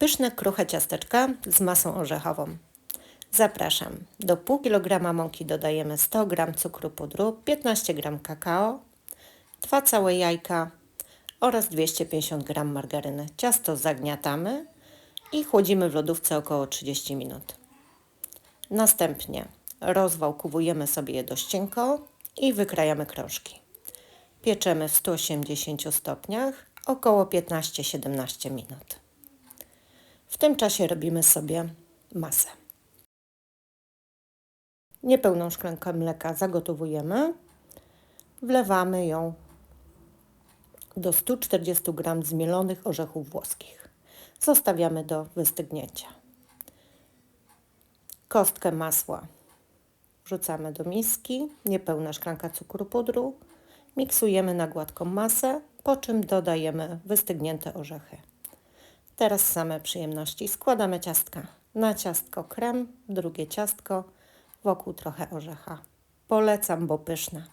Pyszne, kruche ciasteczka z masą orzechową. Zapraszam. Do pół kilograma mąki dodajemy 100 g cukru pudru, 15 g kakao, 2 całe jajka oraz 250 g margaryny. Ciasto zagniatamy i chłodzimy w lodówce około 30 minut. Następnie rozwałkowujemy sobie je dość cienko i wykrajamy krążki. Pieczemy w 180 stopniach około 15-17 minut. Tym czasie robimy sobie masę. Niepełną szklankę mleka zagotowujemy. Wlewamy ją do 140 g zmielonych orzechów włoskich. Zostawiamy do wystygnięcia. Kostkę masła wrzucamy do miski, niepełna szklanka cukru pudru. Miksujemy na gładką masę, po czym dodajemy wystygnięte orzechy. Teraz same przyjemności. Składamy ciastka. Na ciastko krem, drugie ciastko, wokół trochę orzecha. Polecam, bo pyszne.